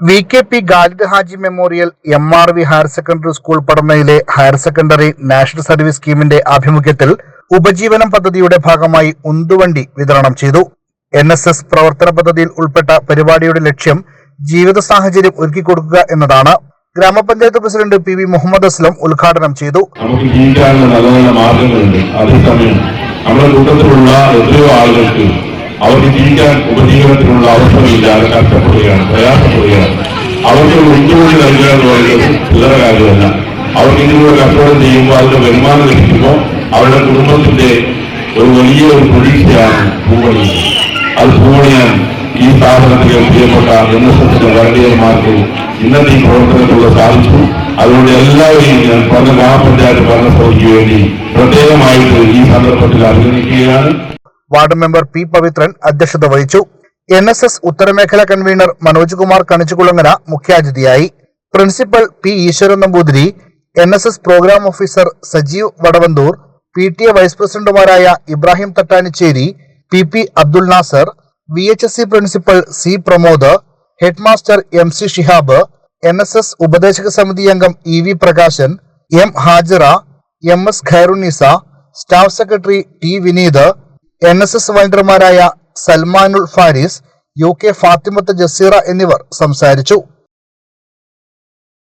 V K P Khalid Haji memorial M R V higher secondary school പടന്നയിലെ higher secondary national service സ്കീമിന്റെ ആഭിമുഖ്യത്തിൽ ഉപജീവനം പദ്ധതിയുടെ ഭാഗമായി ഉന്തുവണ്ടി വിതരണം ചെയ്തു. എൻ എസ് എസ് പ്രവർത്തന പദ്ധതിയിൽ ഉൾപ്പെട്ട പരിപാടിയുടെ ലക്ഷ്യം ജീവിത സാഹചര്യം ഒരുക്കിക്കൊടുക്കുക എന്നതാണ്. ഗ്രാമപഞ്ചായത്ത് president P V Muhammad Aslam ഉദ്ഘാടനം ചെയ്തു. നമുക്ക് ജീവിക്കാനുള്ള നല്ല നല്ല മാർഗങ്ങളുണ്ട്. അതേസമയം നമ്മുടെ കൂട്ടത്തിലുള്ള എത്രയോ ആളുകൾക്ക് അവർക്ക് ജീവിക്കാൻ ഉപജീവനത്തിനുള്ള അവസരമില്ലാതെ കഷ്ടപ്പെടുകയാണ് പ്രയാസപ്പെടുകയാണ് അവർക്ക് ഒരു ഉണ്ടുകൂടി നൽകുക എന്ന് പറയുന്നത് ചില്ലറ കാര്യമല്ല അവർക്ക് ഇതിലൂടെ കച്ചവടം ചെയ്യുമ്പോൾ അതിന്റെ വരുമാനം ലഭിക്കുമ്പോൾ അവരുടെ കുടുംബത്തിന്റെ ഒരു വലിയ ഒരു പ്രതീക്ഷയാണ് പൂവണി അത് പൂവണിയാൻ ഈ സ്ഥാപനത്തിലെ പ്രിയപ്പെട്ട എൻ എസ് എസിന്റെ വളണ്ടിയർമാർക്ക് ഇന്നത്തെ ഈ പ്രവർത്തനത്തിലൂടെ സാധിച്ചു അതുകൊണ്ട് എല്ലാവരെയും ഞാൻ പറഞ്ഞ ഗ്രാമപഞ്ചായത്ത് ഭരണസമിതിക്ക് വേണ്ടി പ്രത്യേകമായിട്ട് ഈ സന്ദർഭത്തിൽ അഭിനന്ദിക്കുകയാണ് വാർഡ് മെമ്പർ പി പവിത്രൻ അധ്യക്ഷത വഹിച്ചു. എൻ എസ് എസ് ഉത്തരമേഖല കൺവീനർ മനോജ് കുമാർ കണിച്ചുകുളങ്ങര മുഖ്യാതിഥിയായി. Principal P Eswaran Namboothiri N S S programme officer Sajeev Vadavanthur P T A vice പ്രസിഡന്റുമാരായ Ibrahim Thattanicheri P P Abdul Nasar V H S C principal C Pramod headmaster M C Shihab N S S ഉപദേശക സമിതി അംഗം E V Prakashan M Hajira M S Khairunnisa staff secretary T Vineeth N S S വൈൻഡർമാരായ Salmanul Faris U K Fathimath Jaseera എന്നിവർ സംസാരിച്ചു.